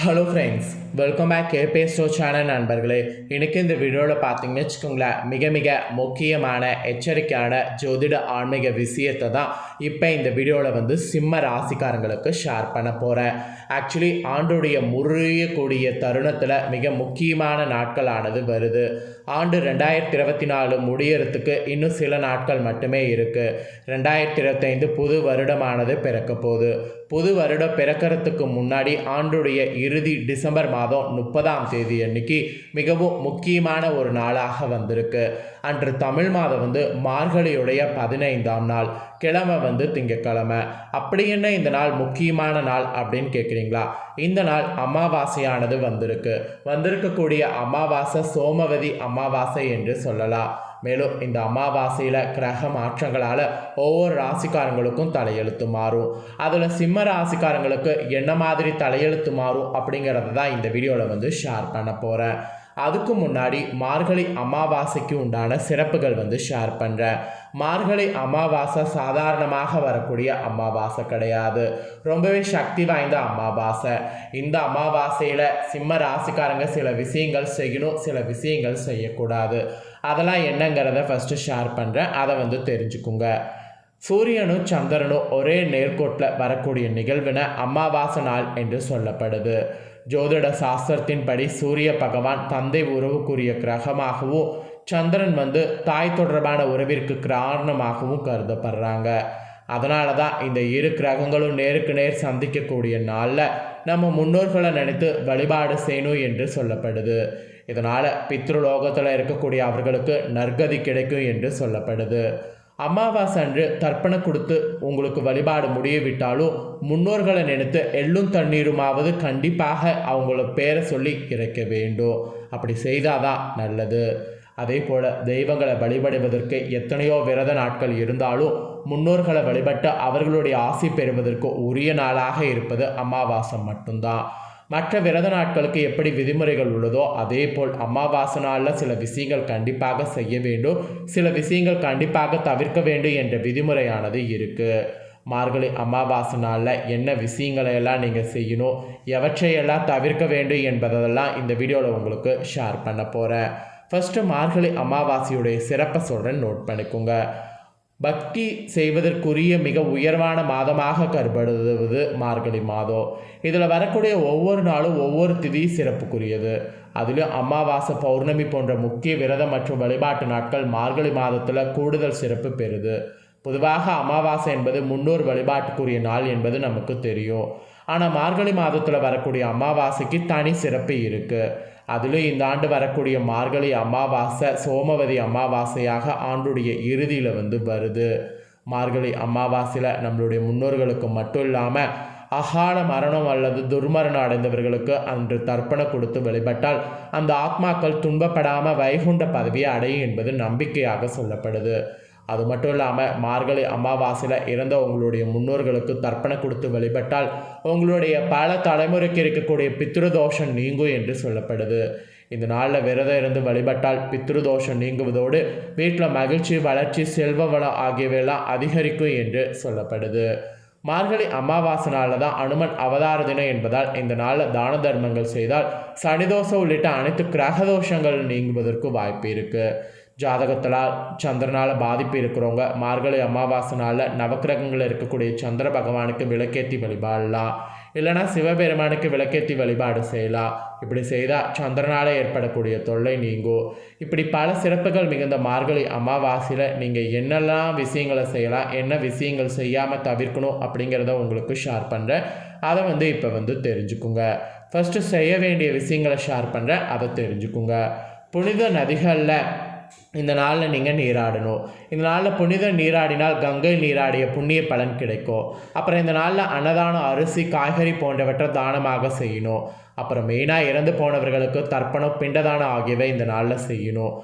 Hello friends welcome back கேபே ஸ்டோ channel நண்பர்களே. இன்றைக்கி இந்த வீடியோவில் பார்த்தீங்கன்னு வச்சுக்கோங்களேன் மிக மிக முக்கியமான எச்சரிக்கையான ஜோதிட ஆன்மீக விஷயத்தை தான் இப்போ இந்த வீடியோவில் வந்து சிம்ம ராசிக்காரங்களுக்கு ஷேர் பண்ண போகிறேன் ஆக்சுவலி ஆண்டுடைய முறியக்கூடிய தருணத்தில் மிக முக்கியமான நாட்களானது வருது. ஆண்டு ரெண்டாயிரத்தி இருபத்தி நாலு முடியறதுக்கு இன்னும் சில நாட்கள் மட்டுமே இருக்குது ரெண்டாயிரத்தி இருபத்தைந்து புது வருடமானது பிறக்க போகுது. புது வருடம் பிறக்கிறதுக்கு முன்னாடி ஆண்டுடைய இறுதி டிசம்பர் மாதம் முப்பதாம் தேதி அன்னைக்கு மிகவும் முக்கியமான ஒரு நாளாக வந்திருக்கு. அன்று தமிழ் மாதம் வந்து மார்கழியுடைய பதினைந்தாம் நாள் கிழமை வந்து திங்கக்கிழமை அப்படி என்ன இந்த நாள் முக்கியமான நாள் அப்படின்னு கேட்குறீங்களா இந்த நாள் அமாவாசையானது வந்திருக்கு. வந்திருக்கக்கூடிய அமாவாசை சோமவதி அமாவாசை என்று சொல்லலாம். மேலும் இந்த அமாவாசையில் கிரக மாற்றங்களால் ஒவ்வொரு ராசிக்காரங்களுக்கும் தலையெழுத்து மாறும். அதில் சிம்ம ராசிக்காரங்களுக்கு என்ன மாதிரி தலையெழுத்து மாறும் அப்படிங்கிறத தான் இந்த வீடியோவில் வந்து ஷேர் பண்ண போகிறேன் அதுக்கு முன்னாடி மார்கழி அமாவாசைக்கு உண்டான சிறப்புகள் வந்து ஷேர் பண்ணுறேன் மார்கழி அமாவாசை சாதாரணமாக வரக்கூடிய அமாவாசை கிடையாது. ரொம்பவே சக்தி வாய்ந்த அமாவாசை. இந்த அமாவாசையில் சிம்ம ராசிக்காரங்க சில விஷயங்கள் செய்யணும் சில விஷயங்கள் செய்யக்கூடாது. அதெல்லாம் என்னங்கிறத ஃபஸ்ட்டு ஷேர் பண்ணுறேன் அதை வந்து தெரிஞ்சுக்குங்க. சூரியனும் சந்திரனும் ஒரே நேர்கோட்டில் வரக்கூடிய நிகழ்வின அமாவாசை நாள் என்று சொல்லப்படுது. ஜோதிட சாஸ்திரத்தின்படி சூரிய பகவான் தந்தை உறவுக்குரிய கிரகமாகவும் சந்திரன் வந்து தாய் தொடர்பான உறவிற்கு காரணமாகவும் கருதப்படுறாங்க. அதனால தான் இந்த இரு கிரகங்களும் நேருக்கு நேர் சந்திக்கக்கூடிய நாளில் நம்ம முன்னோர்களை நினைத்து வழிபாடு செய்யணும் என்று சொல்லப்படுது. இதனால் பித்ருலோகத்தில் இருக்கக்கூடிய அவர்களுக்கு நற்கதி கிடைக்கும் என்று சொல்லப்படுது. அமாவாசை அன்று தர்ப்பணம் கொடுத்து உங்களுக்கு வழிபாடு முடியவிட்டாலும் முன்னோர்களை நினைத்து எள்ளும் தண்ணீருமாவது கண்டிப்பாக அவங்கள பேரை சொல்லி இறைக்க வேண்டும். அப்படி செய்தாதான் நல்லது. அதே போல் தெய்வங்களை வழிபடுவதற்கு எத்தனையோ விரத நாட்கள் இருந்தாலும் முன்னோர்களை வழிபட்டு அவர்களுடைய ஆசி பெறுவதற்கு உரிய நாளாக இருப்பது அமாவாசை மட்டும்தான். மற்ற விரத நாட்களுக்கு எப்படி விதிமுறைகள் உள்ளதோ அதே போல் அமாவாசை நாளில் சில விஷயங்கள் கண்டிப்பாக செய்ய வேண்டும். சில விஷயங்கள் கண்டிப்பாக தவிர்க்க வேண்டும் என்ற விதிமுறையானது இருக்குது மார்கழி அமாவாசை நாளில் என்ன விஷயங்களை எல்லாம் நீங்கள் செய்யணும் எவற்றையெல்லாம் தவிர்க்க வேண்டும் என்பதெல்லாம் இந்த வீடியோவில் உங்களுக்கு ஷேர் பண்ண போகிறேன் ஃபஸ்ட்டு மார்கழி அமாவாசையுடைய சிறப்பை சொல்கிறேன் நோட் பண்ணிக்கோங்க. பக்தி செய்வதற்குரிய மிக உயர்வான மாதமாக கருப்படுவது மார்கழி மாதம். இதில் வரக்கூடிய ஒவ்வொரு நாளும் ஒவ்வொரு திதி சிறப்புக்குரியது. அதிலும் அமாவாசை பௌர்ணமி போன்ற முக்கிய விரதம் மற்றும் வழிபாட்டு நாட்கள் மார்கழி மாதத்தில் கூடுதல் சிறப்பு பெறுது. பொதுவாக அமாவாசை என்பது முன்னோர் வழிபாட்டுக்குரிய நாள் என்பது நமக்கு தெரியும். ஆனால் மார்கழி மாதத்தில் வரக்கூடிய அமாவாசைக்கு தனி சிறப்பு இருக்குது அதிலும் இந்த ஆண்டு வரக்கூடிய மார்கழி அமாவாசை சோமவதி அமாவாசையாக ஆண்டுடைய இறுதியில் வந்து வருது. மார்கழி அமாவாசையில் நம்மளுடைய முன்னோர்களுக்கு மட்டும் இல்லாமல் அகால மரணம் அல்லது துர்மரணம் அடைந்தவர்களுக்கு அன்று தர்ப்பணம் கொடுத்து வழிபட்டால் அந்த ஆத்மாக்கள் துன்பப்படாமல் வைகுண்ட பதவியை அடையும் என்பது நம்பிக்கையாக சொல்லப்படுது. அது மட்டும் இல்லாமல் மார்கழி அமாவாசையில் இறந்த உங்களுடைய முன்னோர்களுக்கு தர்ப்பணம் கொடுத்து வழிபட்டால் உங்களுடைய பல தலைமுறைக்கு இருக்கக்கூடிய பித்ருதோஷம் நீங்கும் என்று சொல்லப்படுது. இந்த நாளில் விரதம் இருந்து வழிபட்டால் பித்ருதோஷம் நீங்குவதோடு வீட்டில் மகிழ்ச்சி வளர்ச்சி செல்வ வளம் ஆகியவையெல்லாம் அதிகரிக்கும் என்று சொல்லப்படுது. மார்கழி அமாவாசை நாளில் தான் அனுமன் அவதார தினம் என்பதால் இந்த நாளில் தான தர்மங்கள் செய்தால் சனிதோஷம் உள்ளிட்ட அனைத்து கிரகதோஷங்கள் நீங்குவதற்கு வாய்ப்பு இருக்குது ஜாதகத்தினால் சந்திரனால் பாதிப்பு இருக்கிறவங்க மார்கழி அமாவாசை நவக்கிரகங்கள் இருக்கக்கூடிய சந்திர பகவானுக்கு விளக்கேற்றி வழிபாடலாம் இல்லைனா சிவபெருமானுக்கு விளக்கேற்றி வழிபாடு செய்யலாம் இப்படி செய்தால் சந்திரனால் ஏற்படக்கூடிய தொல்லை நீங்கும் இப்படி பல சிறப்புகள் மிகுந்த மார்கழி அமாவாசையில் நீங்கள் என்னெல்லாம் விஷயங்களை செய்யலாம் என்ன விஷயங்கள் செய்யாமல் தவிர்க்கணும் அப்படிங்கிறத உங்களுக்கு ஷேர் பண்ணுறேன் அதை வந்து இப்போ வந்து தெரிஞ்சுக்குங்க. ஃபஸ்ட்டு செய்ய வேண்டிய விஷயங்களை ஷேர் பண்ணுறேன் அதை தெரிஞ்சுக்குங்க. புனித நதிகளில் இந்த நாளில் நீங்கள் நீராடணும். இந்த நாளில் புனித நீராடினால் கங்கை நீராடிய புண்ணிய பலன் கிடைக்கும். அப்புறம் இந்த நாளில் அன்னதானம் அரிசி காய்கறி போன்றவற்றை தானமாக செய்யணும். அப்புறம் மெயினாக இறந்து போனவர்களுக்கு தர்ப்பணம் பிண்டதானம் ஆகியவை இந்த நாளில் செய்யணும்.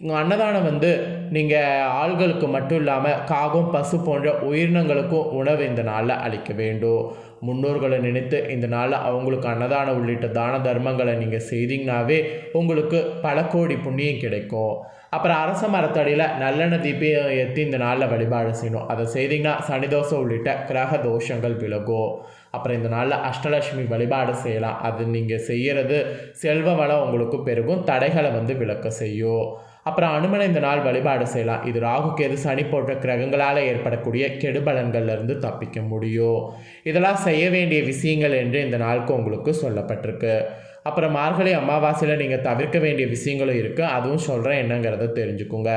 அன்னதானம் வந்து நீங்கள் ஆள்களுக்கு மட்டும் இல்லாமல் காகம் பசு போன்ற உயிரினங்களுக்கும் உணவு இந்த நாளில் அளிக்க வேண்டும். முன்னோர்களை நினைத்து இந்த நாளில் அவங்களுக்கு அன்னதானம் உள்ளிட்ட தான தர்மங்களை நீங்கள் செய்தீங்கனாவே உங்களுக்கு பல கோடி புண்ணியம் கிடைக்கும். அப்புறம் அரச மரத்தடியில் நல்லெண்ணெய் தீபம் ஏற்றி இந்த நாளில் வழிபாடு செய்யணும். அதை செய்தீங்கன்னா சனிதோஷம் உள்ளிட்ட கிரக தோஷங்கள் விலகும். அப்புறம் இந்த நாளில் அஷ்டலட்சுமி வழிபாடு செய்யலாம். அது நீங்கள் செய்கிறது செல்வ வளம் உங்களுக்கு பெருகும் தடைகளை வந்து விளக்க செய்யும். அப்புறம் அனுமனை இந்த நாள் வழிபாடு செய்யலாம். இது ராகு கேது சனி போன்ற கிரகங்களால் ஏற்படக்கூடிய கெடுபலன்கள்லேருந்து தப்பிக்க முடியும். இதெல்லாம் செய்ய வேண்டிய விஷயங்கள் என்று இந்த நாளுக்கு உங்களுக்கு சொல்லப்பட்டிருக்கு. அப்புறம் மார்கழி அமாவாசையில் நீங்கள் தவிர்க்க வேண்டிய விஷயங்களும் இருக்குது அதுவும் சொல்கிறேன் என்னங்கிறத தெரிஞ்சுக்கோங்க.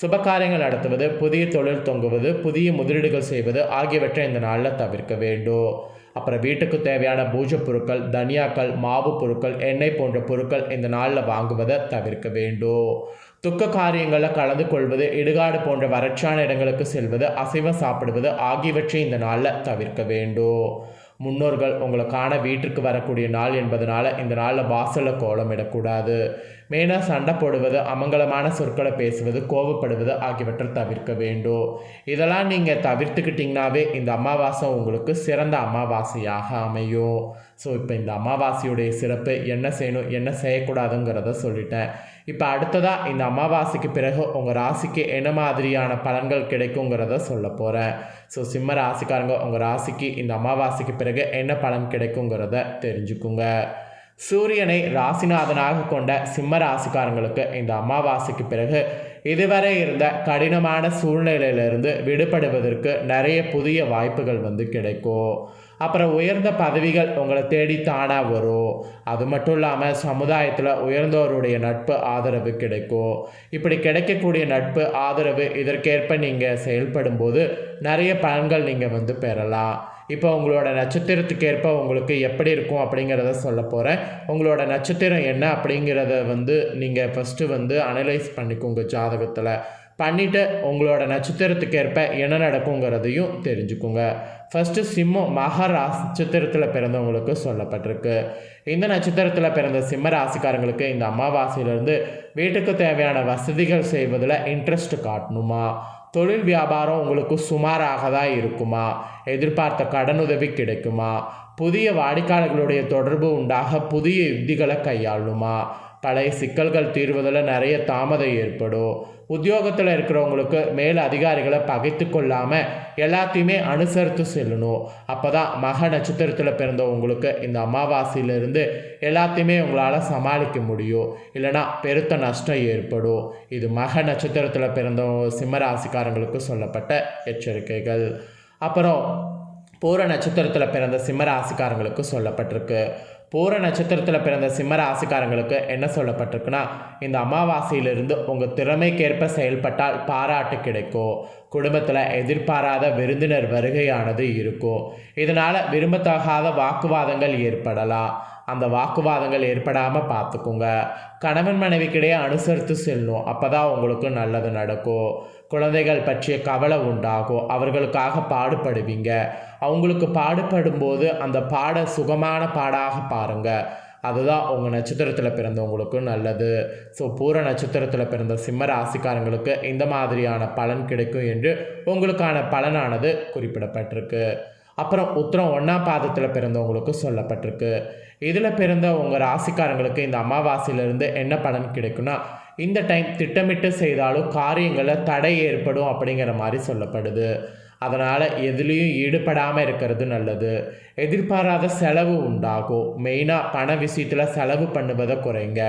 சுபகாரியங்கள் நடத்துவது புதிய தொழில் தொங்குவது புதிய முதலீடுகள் செய்வது ஆகியவற்றை இந்த நாளில் தவிர்க்க வேண்டும். அப்புறம் வீட்டுக்கு தேவையான பூஜை பொருட்கள் தனியாக்கள் மாவு பொருட்கள் எண்ணெய் போன்ற பொருட்கள் இந்த நாளில் வாங்குவதை தவிர்க்க வேண்டும். துக்க காரியங்களில் கலந்து கொள்வது இடுகாடு போன்ற வறட்சியான இடங்களுக்கு செல்வது அசைவம் சாப்பிடுவது ஆகியவற்றை இந்த நாளில் தவிர்க்க வேண்டும். முன்னோர்கள் உங்களுக்கான வீட்டிற்கு வரக்கூடிய நாள் என்பதனால இந்த நாளில் வாசலில் கோலமிடக்கூடாது. மெயினாக சண்டை போடுவது அமங்கலமான சொற்களை பேசுவது கோவப்படுவது ஆகியவற்றை தவிர்க்க வேண்டும். இதெல்லாம் நீங்கள் தவிர்த்துக்கிட்டிங்கனாவே இந்த அமாவாசை உங்களுக்கு சிறந்த அமாவாசையாக அமையும். ஸோ இப்போ இந்த அமாவாசையுடைய சிறப்பு என்ன செய்யணும் என்ன செய்யக்கூடாதுங்கிறத சொல்லிட்டேன். இப்போ அடுத்ததாக இந்த அமாவாசைக்கு பிறகு உங்கள் ராசிக்கு என்ன மாதிரியான பலன்கள் கிடைக்குங்கிறத சொல்ல போகிறேன் ஸோ சிம்ம ராசிக்காரங்க உங்கள் ராசிக்கு இந்த அமாவாசைக்கு பிறகு என்ன பலன் கிடைக்குங்கிறத தெரிஞ்சுக்குங்க. சூரியனை ராசிநாதனாக கொண்ட சிம்ம ராசிக்காரங்களுக்கு இந்த அமாவாசைக்கு பிறகு இதுவரை இருந்த கடினமான சூழ்நிலையிலிருந்து விடுபடுவதற்கு நிறைய புதிய வாய்ப்புகள் வந்து கிடைக்கும். அப்புறம் உயர்ந்த பதவிகள் உங்களை தேடி தானாக வரும். அது மட்டும் இல்லாமல் சமுதாயத்தில் உயர்ந்தோருடைய நட்பு ஆதரவு கிடைக்கும். இப்படி கிடைக்கக்கூடிய நட்பு ஆதரவு இதற்கேற்ப நீங்கள் செயல்படும்போது நிறைய பலன்கள் நீங்கள் வந்து பெறலாம். இப்போ உங்களோட நட்சத்திரத்துக்கு ஏற்ப உங்களுக்கு எப்படி இருக்கும் அப்படிங்கிறத சொல்ல போகிறேன் உங்களோட நட்சத்திரம் என்ன அப்படிங்கிறத வந்து நீங்கள் ஃபஸ்ட்டு வந்து அனலைஸ் பண்ணிக்கோங்க ஜாதகத்தில். பண்ணிவிட்டு உங்களோட நட்சத்திரத்துக்கு ஏற்ப என்ன நடக்குங்கிறதையும் தெரிஞ்சுக்கோங்க. ஃபஸ்ட்டு சிம்மம் மகா நட்சத்திரத்தில் பிறந்தவங்களுக்கு சொல்லப்பட்டிருக்கு. இந்த நட்சத்திரத்தில் பிறந்த சிம்ம ராசிக்காரங்களுக்கு இந்த அமாவாசையிலேருந்து வீட்டுக்கு தேவையான வசதிகள் செய்வதில் இன்ட்ரெஸ்ட் காட்டணுமா? தொழில் வியாபாரம் உங்களுக்கு சுமாராக தான் இருக்குமா? எதிர்பார்த்த கடனுதவி கிடைக்குமா? புதிய வாடிக்கையாளர்களுடைய தொடர்பு உண்டாக புதிய யுக்திகளை கையாளுமா? பழைய சிக்கல்கள் தீர்வதில் நிறைய தாமதம் ஏற்படும். உத்தியோகத்தில் இருக்கிறவங்களுக்கு மேல் அதிகாரிகளை பகைத்து கொள்ளாமல் எல்லாத்தையுமே அனுசரித்து செல்லணும். அப்போ தான் மக நட்சத்திரத்தில் பிறந்தவங்களுக்கு இந்த அமாவாசையிலிருந்து எல்லாத்தையுமே உங்களால் சமாளிக்க முடியும். இல்லைனா பெருத்த நஷ்டம் ஏற்படும். இது மக நட்சத்திரத்தில் பிறந்த சிம்மராசிக்காரங்களுக்கு சொல்லப்பட்ட எச்சரிக்கைகள். அப்புறம் பூர நட்சத்திரத்தில் பிறந்த சிம்மராசிக்காரங்களுக்கு சொல்லப்பட்டிருக்கு. பூர நட்சத்திரத்தில் பிறந்த சிம்ம ராசிக்காரங்களுக்கு என்ன சொல்லப்பட்டிருக்குன்னா இந்த அமாவாசையிலிருந்து உங்கள் திறமைக்கேற்ப செயல்பட்டால் பாராட்டு கிடைக்கும். குடும்பத்தில் எதிர்பாராத விருந்தினர் வருகையானது இருக்கும். இதனால் விரும்பத்தகாத வாக்குவாதங்கள் ஏற்படலாம். அந்த வாக்குவாதங்கள் ஏற்படாமல் பார்த்துக்குங்க கணவன் மனைவிக்கிடையே அனுசரித்து செல்லணும் அப்போ தான் உங்களுக்கு நல்லது நடக்கும். குழந்தைகள் பற்றிய கவலை உண்டாகும். அவர்களுக்காக பாடுபடுவீங்க. அவங்களுக்கு பாடுபடும்போது அந்த பாட சுகமான பாடாக பாருங்கள் அதுதான் உங்கள் நட்சத்திரத்தில் பிறந்தவங்களுக்கு நல்லது. ஸோ பூர நட்சத்திரத்தில் பிறந்த சிம்ம ராசிக்காரங்களுக்கு இந்த மாதிரியான பலன் கிடைக்கும் என்று உங்களுக்கான பலனானது குறிப்பிடப்பட்டிருக்கு. அப்புறம் உத்தரம் ஒன்றாம் பாதத்தில் பிறந்தவங்களுக்கு சொல்லப்பட்டிருக்கு. இதில் பிறந்த உங்கள் ராசிக்காரங்களுக்கு இந்த அமாவாசையிலிருந்து என்ன பலன் கிடைக்குன்னா இந்த டைம் திட்டமிட்டு செய்தாலும் காரியங்களில் தடை ஏற்படும் அப்படிங்கிற மாதிரி சொல்லப்படுது. அதனால் எதுலேயும் ஈடுபடாமல் இருக்கிறது நல்லது. எதிர்பாராத செலவு உண்டாகும். மெயினாக பண விஷயத்தில் செலவு பண்ணுவதை குறைங்க.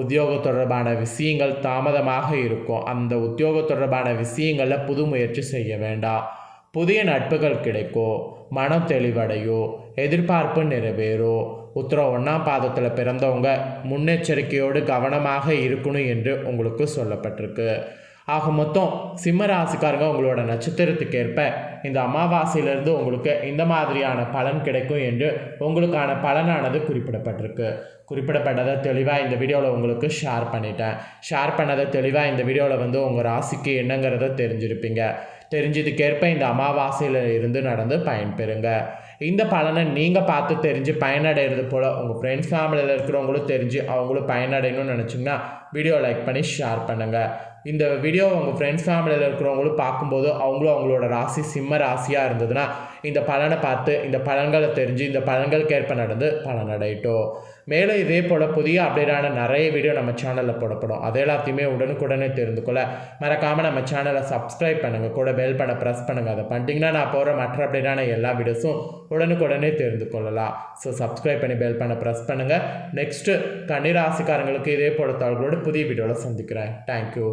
உத்தியோக தொடர்பான விஷயங்கள் தாமதமாக இருக்கும். அந்த உத்தியோக தொடர்பான விஷயங்களில் புது முயற்சி செய்ய வேண்டாம். புதிய நட்புகள் கிடைக்கும் மனம் தெளிவடையோ எதிர்பார்ப்பு நிறைவேறோ உத்தரம் ஒன்றாம் பாதத்தில் பிறந்தவங்க முன்னெச்சரிக்கையோடு கவனமாக இருக்கணும் என்று உங்களுக்கு சொல்லப்பட்டிருக்கு. ஆக மொத்தம் சிம்ம ராசிக்காரங்க உங்களோட நட்சத்திரத்துக்கு ஏற்ப இந்த அமாவாசையிலிருந்து உங்களுக்கு இந்த மாதிரியான பலன் கிடைக்கும் என்று உங்களுக்கான பலனானது குறிப்பிடப்பட்டிருக்கு. குறிப்பிடப்பட்டதை தெளிவாக இந்த வீடியோவில் உங்களுக்கு ஷேர் பண்ணிட்டேன். ஷேர் பண்ணதை தெளிவாக இந்த வீடியோவில் வந்து உங்கள் ராசிக்கு என்னங்கிறத தெரிஞ்சிருப்பீங்க. தெரிஞ்சதுக்கேற்ப இந்த அமாவாசையில் இருந்து நடந்து பயன்பெறுங்க. இந்த பலனை நீங்கள் பார்த்து தெரிஞ்சு பயனடைகிறது போல் உங்கள் ஃப்ரெண்ட்ஸ் ஃபேமிலியில் இருக்கிறவங்களும் தெரிஞ்சு அவங்களும் பயனடையணும்னு நினச்சிங்கன்னா வீடியோ லைக் பண்ணி ஷேர் பண்ணுங்கள் இந்த வீடியோ உங்கள் ஃப்ரெண்ட்ஸ் ஃபேமிலியில் இருக்கிறவங்களும் பார்க்கும்போது அவங்களும் அவங்களோட ராசி சிம்ம ராசியாக இருந்ததுன்னா இந்த பலனை பார்த்து இந்த பலன்களை தெரிஞ்சு இந்த பலன்களுக்கு ஏற்ப நடந்து பலனடையட்டும். மேலே இதே போல் புதிய அப்டேட்டான நிறைய வீடியோ நம்ம சேனலில் போடப்படும். அது எல்லாத்தையுமே உடனுக்குடனே தெரிந்து கொள்ள மறக்காமல் நம்ம சேனலை சப்ஸ்கிரைப் பண்ணுங்கள் கூட பெல் பண்ண ப்ரெஸ் பண்ணுங்கள் அதை பண்ணிட்டீங்கன்னா நான் போகிற மற்ற அப்டேட்டான எல்லா வீடியோஸும் உடனுக்குடனே தெரிந்து கொள்ளலாம். ஸோ சப்ஸ்கிரைப் பண்ணி பெல் பண்ண ப்ரெஸ் பண்ணுங்கள் நெக்ஸ்ட்டு கன்னிராசிக்காரங்களுக்கு இதே போல தகவலோடு புதிய வீடியோவில் சந்திக்கிறேன். தேங்க்யூ